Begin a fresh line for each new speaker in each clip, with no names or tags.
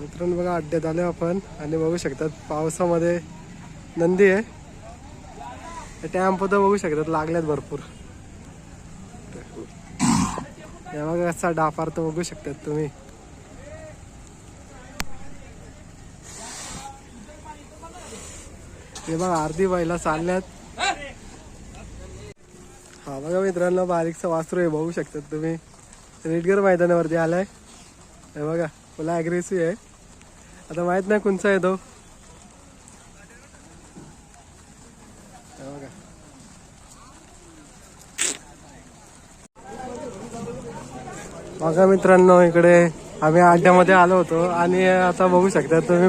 मित्रांनो बघा अड्ड्यात आलो आपण आणि बघू शकतात पावसामध्ये नंदी आहे. टॅम्प तर बघू शकतात लागल्यात भरपूर. हे बघा असा डाफार तर बघू शकतात तुम्ही. हे बघा अर्धी बाईला चालल्यात. हा बघा मित्रांनो बारीकचा वासरू आहे बघू शकतात तुम्ही. रेडगर मैदानावरती आलाय. हे बघा फुला अग्रेसिव्ह आहे. आता माहीत नाही कोणचा आहे तो. बघा मित्रांनो इकडे आम्ही अड्ड्यामध्ये आलो होतो आणि आता बघू शकता तुम्ही.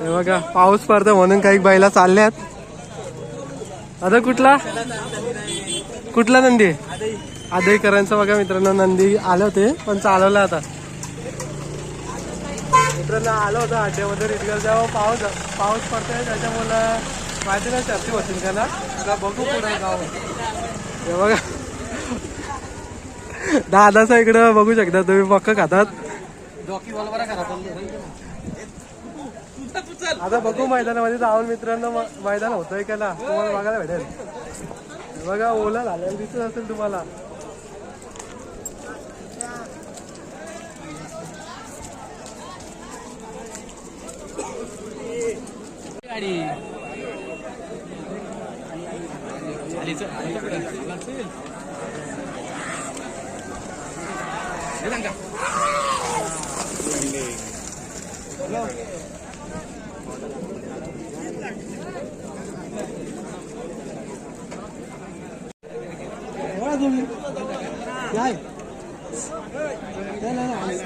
बघा पाऊस पडतो म्हणून काही बैला चालल्यात. आता कुठला? कुठला नंदी? आदईकरांचा बघा मित्रांनो नंदी आले होते पण चालवलं आता. मित्रांनो आलो होतो अड्ड्यामध्ये रिटगल जेव्हा पाऊस पाऊस पडतोय त्याच्यामुळं माहिती नाही शर्ती होतील का ना आता बघू पुढे गाव हे बघा. दादाचा इकडं बघू शकता तुम्ही मक्क खातात. आता बघू मैदानामध्ये जाऊन मित्रांनो मैदान होतंय का ना? तुम्हाला बघायला भेटेल. बघा ओला झालेला दिसत असेल तुम्हाला. அடி لا لا لا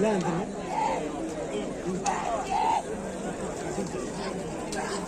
لا انت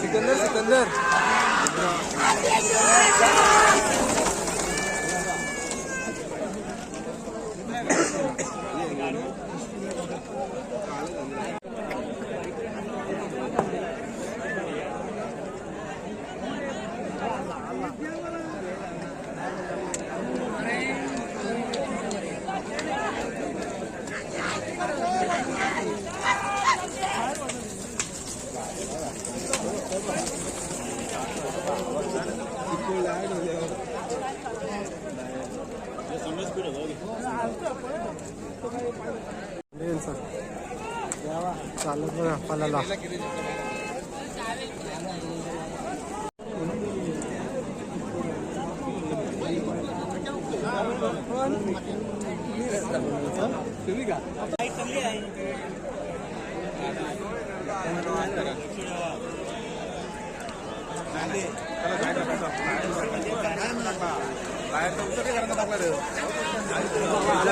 Sikandar, Sikandar. Sikandar. चालू बघा पाल्याला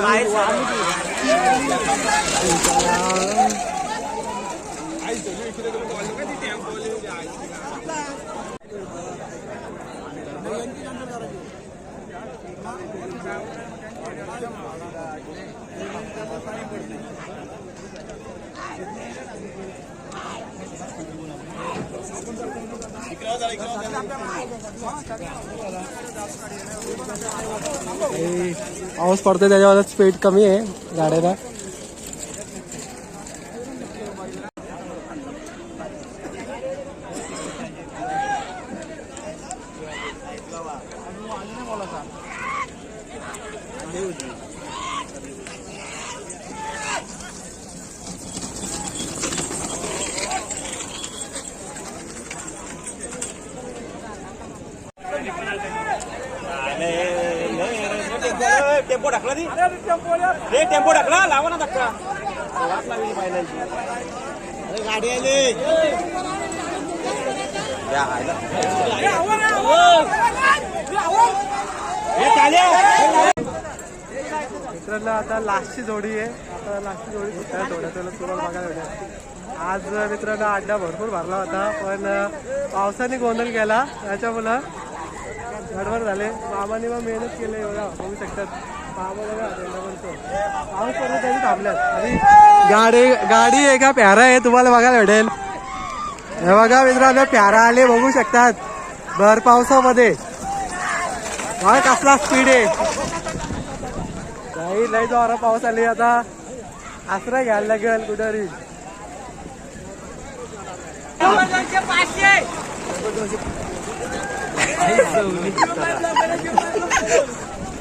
बाहेर पाऊस पडतोय त्याच्यावर स्पीड कमी आहे गाड्याला
टेम्पो टाकला ती. रे टेम्पो टाकला लावा ना धक्का. वाट लागली बैलांची अरे गाडी आली.
मित्रांनो आता लास्टची जोडी आहे. आता लास्टची जोडी सुद्धा थोड्या त्याला तुम्हाला बघायला भेटेल आज मित्रांनो अड्डा भरपूर भरला होता पण पावसाने गोंधळ केला. त्याच्यामुळं गडबड झाले. मामाने मग मेहनत केली एवढा बघू शकतात. पाऊस पडला थांबल्यात गाडी गाडी आहे का प्यारा आहे तुम्हाला बघायला भेटेल. हे बघा मित्रांनो प्यारा आले बघू शकतात. भर पावसामध्ये. हा कसला स्पीड आहे. काही लय जोरा पाऊस आली आता. आसरा घ्यायला लागेल कुठेतरी.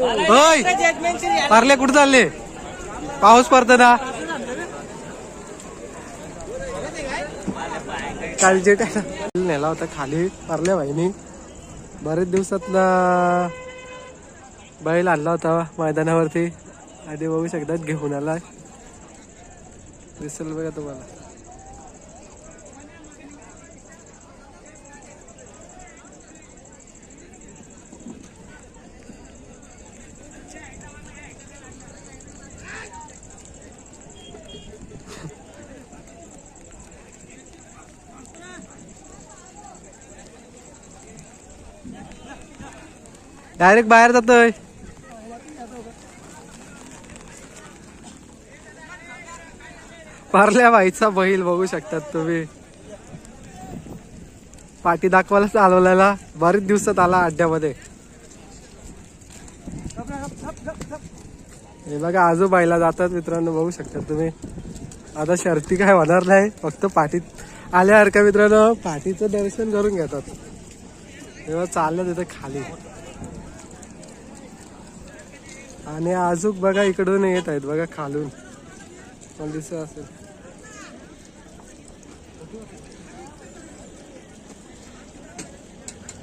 होय पारले कुठे चालले? पाऊस पडतो ना. कालचे नेला होता खाली पारल्या भाईनी. बरेच दिवसातला बैल आणला होता मैदानावरती. आधी बघू शकतात घेऊन आला दिसेल बघा तुम्हाला. डायरेक्ट बाहेर जातोय. पारल्या बाईचा बैल बघू शकतात तुम्ही. पाठी दाखवायला चालवलेला. बरेच दिवसात आला अड्ड्यामध्ये. हे बघा आजू बाईला जातात मित्रांनो बघू शकतात तुम्ही. आता शर्ती काय होणार नाही फक्त पाठीत आल्यासारखं मित्रांनो पाठीचं दर्शन करून घेतात. तेव्हा चाललं तिथं खाली. आणि अजून बघा इकडून येत आहेत बघा खालून. मला दिसत असेल.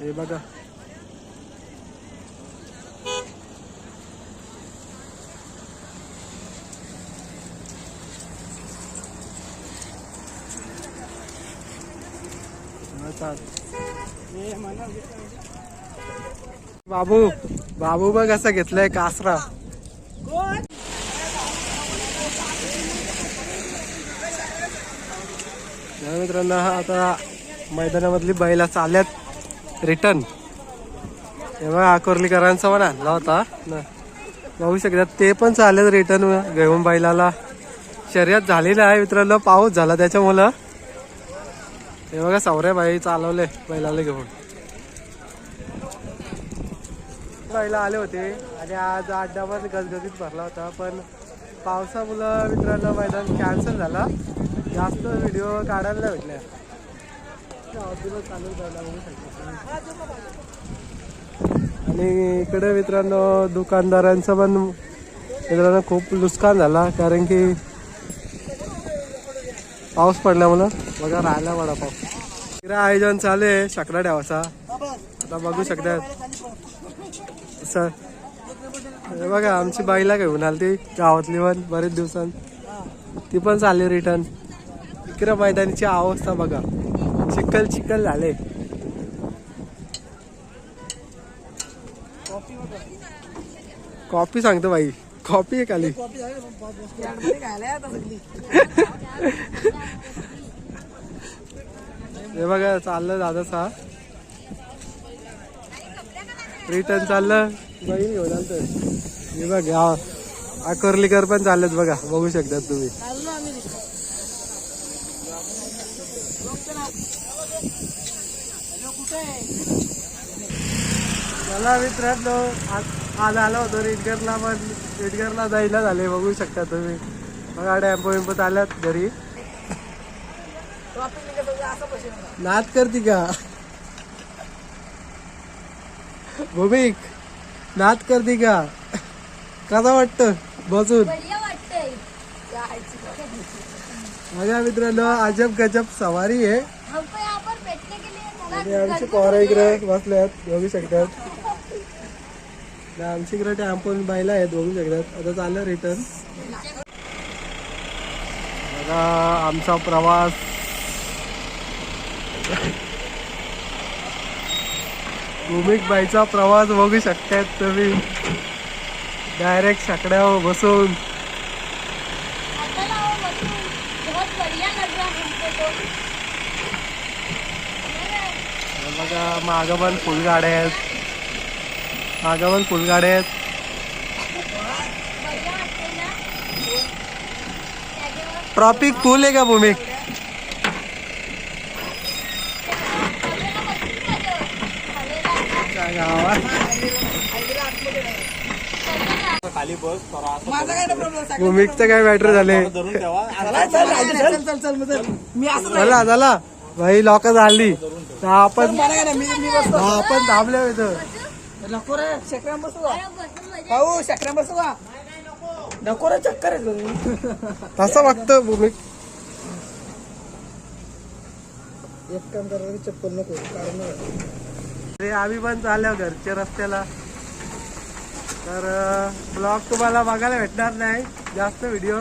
हे बघा. बाबू बाबू बघ असं घेतलंय कासरा. मित्रांनो आता मैदानामधली बैला चालल्यात. रिटर्न तेव्हा आकोर्लीकरांचा पण आणला होता ना. बघू शकतात ते पण चालत रिटर्न घेऊन बैलाला. शर्यत झाली नाही मित्रांनो पाऊस झाला त्याच्यामुळं. हे बघा सावऱ्या बाई चालवले बैलाला घेऊन. बैला आले होते आणि आज आठ पण गजगजीत भरला होता. पण पावसामुळं मित्रांनो मैदान कॅन्सल झाला. जास्त व्हिडिओ काढायला नाही भेटल्या आणि इकडे मित्रांनो दुकानदारांचं पण मित्रांनो खूप नुकसान झाला कारण की पाऊस पडल्यामुळं बघा राहिला वडापाव. इकडे आयोजन चालू आहे शकला ठेवायचा. आता बघू शकतात. सर बघा आमची बाईला काय होणार ती गावातली पण बरेच दिवसां ती पण चालली रिटर्न इकडे मैदानीची अवस्था बघा. चिखल चिखल झाले. कॉपी सांगतो बाई. कॉपी आहे खाली. हे बघा चाललं दादा सा. रिटर्न चाललं. बहीण घेऊन आलतो. हे बघ हा. अकोर्लीकर पण चाललेत बघा बघू शकतात तुम्ही. चला मित्रांनो आज आज आलो होतो रिटगरला पण. रिटगरला जायला झाले बघू शकता तुम्ही. बघा टेम्पो विम्पो चालत घरी. नाच करती का? भूमिक नाच करती का? कसा वाटतं बसून. माझ्या मित्रांनो अजब गजब सवारी आहे. आणि आमची पोरं इकडे बसल्यात बघू शकतात. आमची इकडे टेम्पो बायला आहेत बघू शकतात. आता चाललं रिटर्न बघा आमचा प्रवास. भूमिक बाईचा प्रवास बघू शकतात तुम्ही. डायरेक्ट छकड्यावर बसून.
है
बघा मागं पण फुलगाड्या आहेत. मागं पण फुलगाड्या आहेत. ट्रॉपिक फुल आहे का भूमिक?
खाली बस
काय मॅटर झाले
धरून ठेवा.
झाला झाला भाई लोक झाली. तर आपण आपण थांबलो इथं.
नको रे चक्रा बसू भाऊ चक्रा बसू का नको रे चक्कर आहे
तसं बघतं भूमिक
एक काम करा चप्पल नको कारण
अरे आम्ही पण चाललो घरच्या रस्त्याला. तर ब्लॉग तुम्हाला बघायला भेटणार नाही. जास्त व्हिडिओ.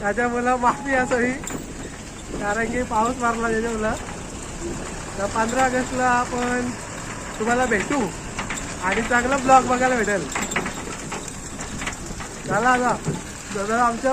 त्याच्यामुळं माफी असावी कारण की पाऊस मारला त्याच्यामुळं. तर पंधरा ऑगस्टला आपण तुम्हाला भेटू. आणि चांगला ब्लॉग बघायला भेटेल. चला आता. आमच्या